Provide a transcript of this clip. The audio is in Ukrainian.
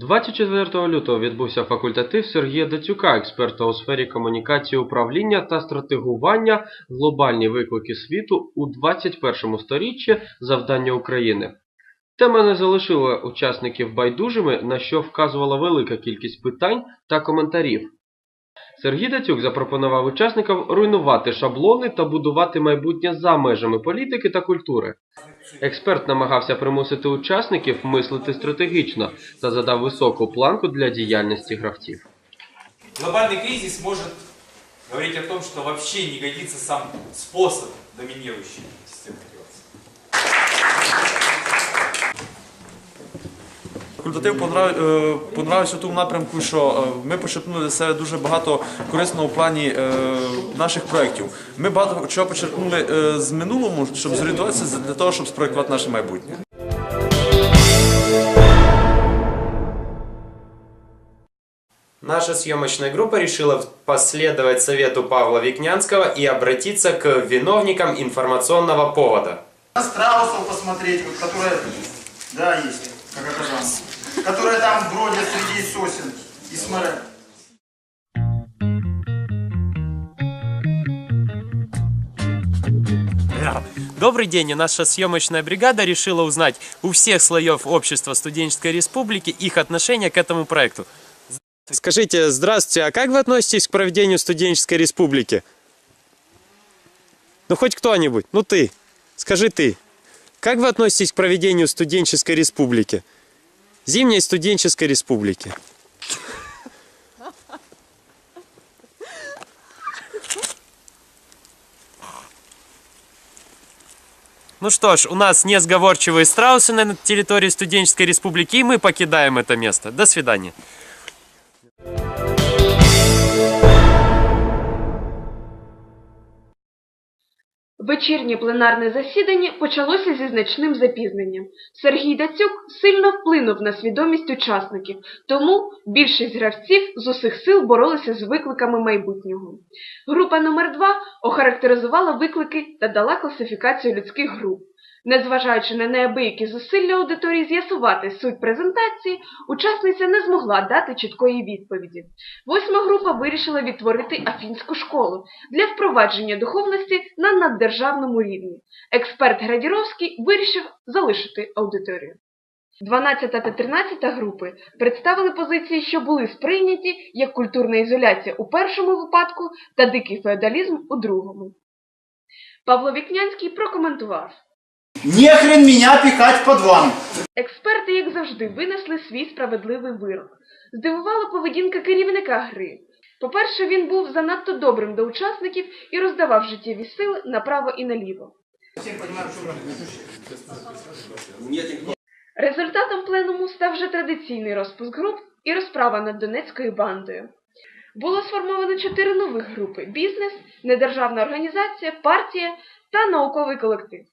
24 лютого відбувся факультатив Сергія Дацюка, експерта у сфері комунікації управління та стратегування глобальні виклики світу у 21 сторіччі завдання України. Тема не залишила учасників байдужими, на що вказувала велика кількість питань та коментарів. Сергій Дацюк запропонував учасникам руйнувати шаблони та будувати майбутнє за межами політики та культури. Експерт намагався примусити учасників мислити стратегічно та задав високу планку для діяльності гравців. Глобальный кризис может говорить о том, что вообще не годится сам способ доминирующей системы Факультатив е, понравився в тому напрямку, що е, ми почерпнули для себе дуже багато корисного в плані е, наших проєктів. Ми багато чого почерпнули з минулому, щоб зорієнтуватися для того, щоб спроєктувати наше майбутнє. Наша съемочная группа решила последовать совету Павла Викнянского и обратиться к виновникам информационного повода. Страусов посмотреть, вот, которые, да, есть, как окажам, которые там бродят среди сосен и сморят. Добрый день, и наша съемочная бригада решила узнать у всех слоев общества студенческой республики их отношение к этому проекту. Скажите, здравствуйте, а как вы относитесь к проведению студенческой республики? Ну хоть кто-нибудь, ну ты, скажи ты. Как вы относитесь к проведению студенческой республики? Зимней студенческой республики. Ну что ж, у нас несговорчивые страусы на территории студенческой республики, и мы покидаем это место. До свидания. Вечірнє пленарне засідання почалося зі значним запізненням. Сергій Дацюк сильно вплинув на свідомість учасників, тому більшість гравців з усіх сил боролися з викликами майбутнього. Група номер 2 охарактеризувала виклики та дала класифікацію людських груп. Незважаючи на неабиякі зусилля аудиторії з'ясувати суть презентації, учасниця не змогла дати чіткої відповіді. Восьма група вирішила відтворити афінську школу для впровадження духовності на наддержавному рівні. Експерт Градіровський вирішив залишити аудиторію. 12 та 13 групи представили позиції, що були сприйняті як культурна ізоляція у першому випадку та дикий феодалізм у другому. Павло Вікнянський прокоментував. Нехрен меня пихать в подвал. Експерти, як завжди, винесли свій справедливий вирок. Здивувала поведінка керівника гри. По-перше, він був занадто добрим до учасників і роздавав життєві сили направо і наліво. Результатом пленуму став вже традиційний розпуск груп і розправа над Донецькою бандою. Було сформовано чотири нових групи: бізнес, недержавна організація, партія та науковий колектив.